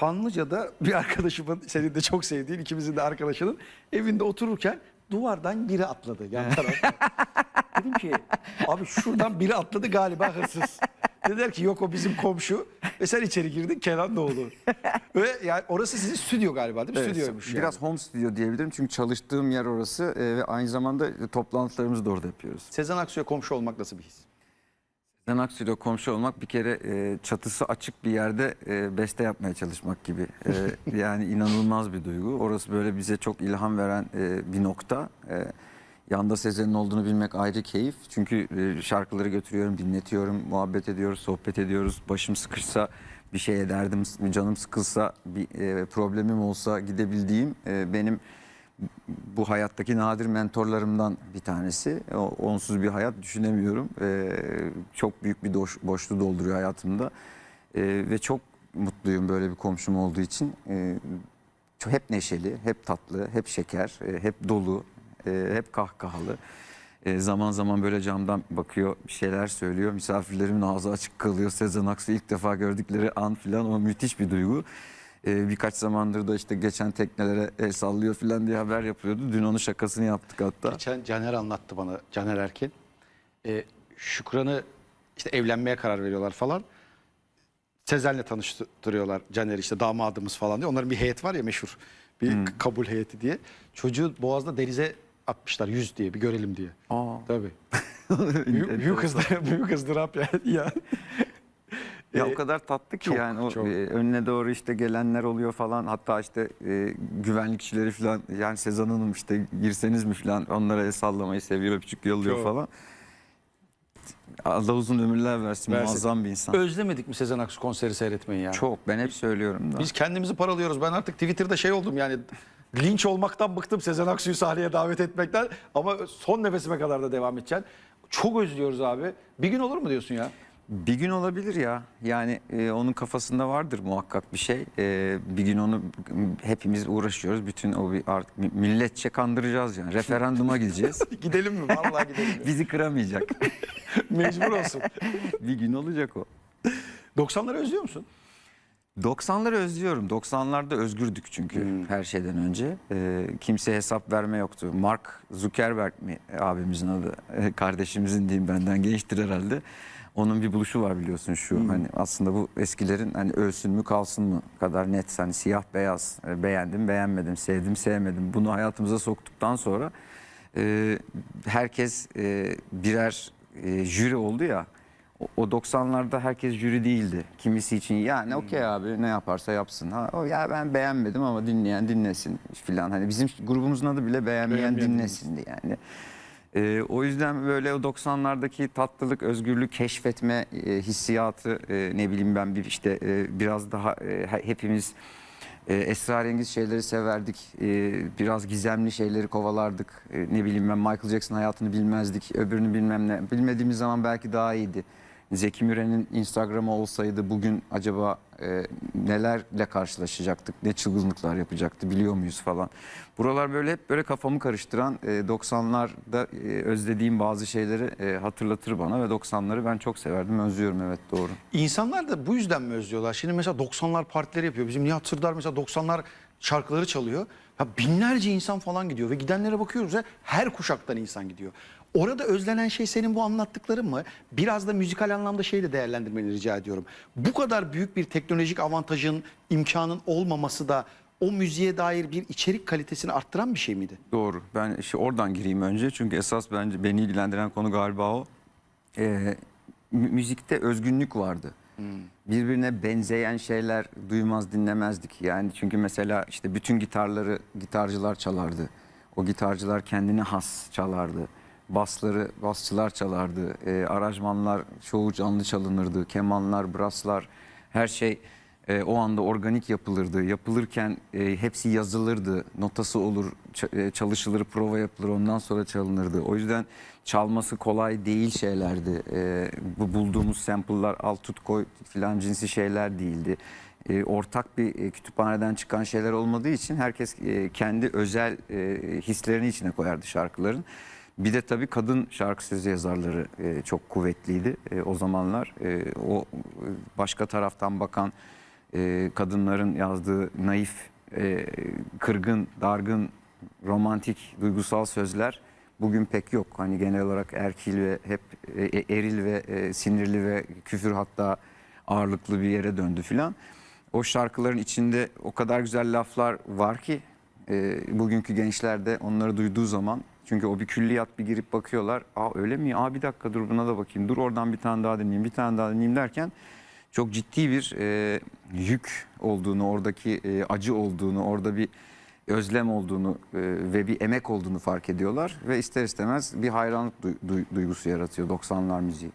Kanlıca'da bir arkadaşımın, senin de çok sevdiğin ikimizin de arkadaşının evinde otururken duvardan biri atladı yan taraftan. Dedim ki abi şuradan biri atladı galiba hırsız. Dediler ki yok o bizim komşu. Ve sen içeri girdin Kenan Doğulu. Ve yani orası sizin stüdyo galiba değil mi? Evet, Stüdyoymuş yani. Biraz home studio diyebilirim çünkü çalıştığım yer orası e, ve aynı zamanda toplantılarımızı da orada yapıyoruz. Sezen Aksu'ya komşu olmak nasıl bir his? Sezen Aksu'yla komşu olmak bir kere e, çatısı açık bir yerde e, beste yapmaya çalışmak gibi. E, yani inanılmaz bir duygu. Orası böyle bize çok ilham veren e, bir nokta. E, yanda Sezen'in olduğunu bilmek ayrı keyif. Çünkü e, şarkıları götürüyorum, dinletiyorum, muhabbet ediyoruz, sohbet ediyoruz. Başım sıkışsa bir şeye derdim, canım sıkılsa bir e, problemim olsa gidebildiğim e, benim bu hayattaki nadir mentorlarımdan bir tanesi. Onsuz bir hayat düşünemiyorum. Ee, çok büyük bir doş- boşluğu dolduruyor hayatımda. Ee, ve çok mutluyum böyle bir komşum olduğu için. Ee, hep neşeli, hep tatlı, hep şeker, e, hep dolu, e, hep kahkahalı. E, zaman zaman böyle camdan bakıyor, bir şeyler söylüyor. Misafirlerimin ağzı açık kalıyor. Sezen Aksu ilk defa gördükleri an filan o müthiş bir duygu. E, birkaç zamandır da işte geçen teknelere el sallıyor filan diye haber yapıyordu. Dün onun şakasını yaptık hatta. Geçen Caner anlattı bana, Caner Erkin. Ee, Şükran'ı işte evlenmeye karar veriyorlar falan. Sezen'le tanıştırıyorlar Caner işte damadımız falan diye. Onların bir heyet var ya meşhur. Bir Hmm. kabul heyeti diye. Çocuğu Boğaz'da denize atmışlar yüz diye bir görelim diye. Aa. Tabii. büyük, büyük, ızdır, büyük ızdırap yani. ya. Ya o kadar tatlı ki çok, yani o çok. önüne doğru işte gelenler oluyor falan hatta işte e, güvenlikçileri falan yani Sezen Hanım işte girseniz mi falan onlara el sallamayı seviyor öpücük yolluyor Çok. falan. Allah uzun ömürler versin, Versin. muazzam bir insan. Özlemedik mi Sezen Aksu konseri seyretmeyi ya? Çok ben hep söylüyorum da. Biz kendimizi paralıyoruz. Ben artık Twitter'da şey oldum yani linç olmaktan bıktım Sezen Aksu'yu sahneye davet etmekten. Ama son nefesime kadar da devam edeceğim. Çok özlüyoruz abi. Bir gün olur mu diyorsun ya? Bir gün olabilir ya. Yani e, onun kafasında vardır muhakkak bir şey. E, bir gün onu hepimiz uğraşıyoruz. Bütün o bir mi- milletçe kandıracağız yani. Referanduma gideceğiz. Gidelim mi? Vallahi gidelim. Bizi kıramayacak. Mecbur olsun. bir gün olacak o. 90'ları özlüyor musun? 90'ları özlüyorum. 90'larda özgürdük çünkü her şeyden önce. Ee, kimseye hesap verme yoktu. Mark Zuckerberg mi abimizin adı? Ee, kardeşimizin diyeyim benden gençtir herhalde. Onun bir buluşu var biliyorsun şu hani aslında bu eskilerin hani ölsün mü kalsın mı kadar net hani siyah beyaz e, beğendim beğenmedim sevdim sevmedim bunu hayatımıza soktuktan sonra e, herkes e, birer e, jüri oldu ya o- o 90'larda herkes jüri değildi. Kimisi için yani okey abi ne yaparsa yapsın. Ha, o ya ben beğenmedim ama dinleyen dinlesin filan. Hani bizim grubumuzun adı bile beğenmeyen Beğenmeyen dinlesindi yani. Ee, o yüzden böyle o 90'lardaki tatlılık, özgürlük, keşfetme e, hissiyatı e, ne bileyim ben bir işte e, biraz daha e, he- hepimiz e, esrarengiz şeyleri severdik. E, biraz gizemli şeyleri kovalardık. E, ne bileyim ben Michael Jackson hayatını bilmezdik. Öbürünü bilmem ne. Bilmediğimiz zaman belki daha iyiydi. Zeki Müren'in Instagram'ı olsaydı bugün acaba e, nelerle karşılaşacaktık, ne çılgınlıklar yapacaktı biliyor muyuz falan. Buralar böyle hep böyle kafamı karıştıran e, 90'larda e, özlediğim bazı şeyleri e, hatırlatır bana ve 90'ları ben çok severdim, özlüyorum evet doğru. İnsanlar da bu yüzden mi özlüyorlar? Şimdi mesela 90'lar partileri yapıyor. Bizim Nihat Sırdar mesela 90'lar şarkıları çalıyor. Ya binlerce insan falan gidiyor ve gidenlere bakıyoruz ya her kuşaktan insan gidiyor. Orada özlenen şey senin bu anlattıkların mı? Biraz da müzikal anlamda şey de değerlendirmeni rica ediyorum. Bu kadar büyük bir teknolojik avantajın, imkanın olmaması da o müziğe dair bir içerik kalitesini arttıran bir şey miydi? Doğru. Ben işte oradan gireyim önce çünkü esas bence beni ilgilendiren konu galiba o. Ee, mü- müzikte özgünlük vardı. Birbirine benzeyen şeyler duymaz dinlemezdik. Yani çünkü mesela işte bütün gitarları gitarcılar çalardı. O gitarcılar kendine has çalardı. Basları basçılar çalardı. Ee, aranjmanlar çoğu canlı çalınırdı. Kemanlar, braslar her şey e, o anda organik yapılırdı. Yapılırken e, hepsi yazılırdı. Notası olur, e, çalışılır, prova yapılır, ondan sonra çalınırdı. O yüzden çalması kolay değil şeylerdi. E, bu bulduğumuz sample'lar al tut koy filan cinsi şeyler değildi. E, ortak bir e, kütüphaneden çıkan şeyler olmadığı için herkes e, kendi özel e, hislerini içine koyardı şarkıların. Bir de tabii kadın şarkı sözü yazarları e, çok kuvvetliydi e, o zamanlar. E, o e, başka taraftan bakan e, kadınların yazdığı naif, e, kırgın, dargın, romantik, duygusal sözler bugün pek yok. Hani genel olarak erkil ve hep e, e, eril ve e, sinirli ve küfür hatta ağırlıklı bir yere döndü filan. O şarkıların içinde o kadar güzel laflar var ki e, bugünkü gençler de onları duyduğu zaman çünkü o bir külliyat bir girip bakıyorlar. Aa öyle mi? Aa bir dakika dur buna da bakayım. Dur oradan bir tane daha dinleyeyim, bir tane daha dinleyeyim derken çok ciddi bir e, yük olduğunu, oradaki e, acı olduğunu, orada bir özlem olduğunu e, ve bir emek olduğunu fark ediyorlar ve ister istemez bir hayranlık duy- duy- duygusu yaratıyor 90'lar müziği.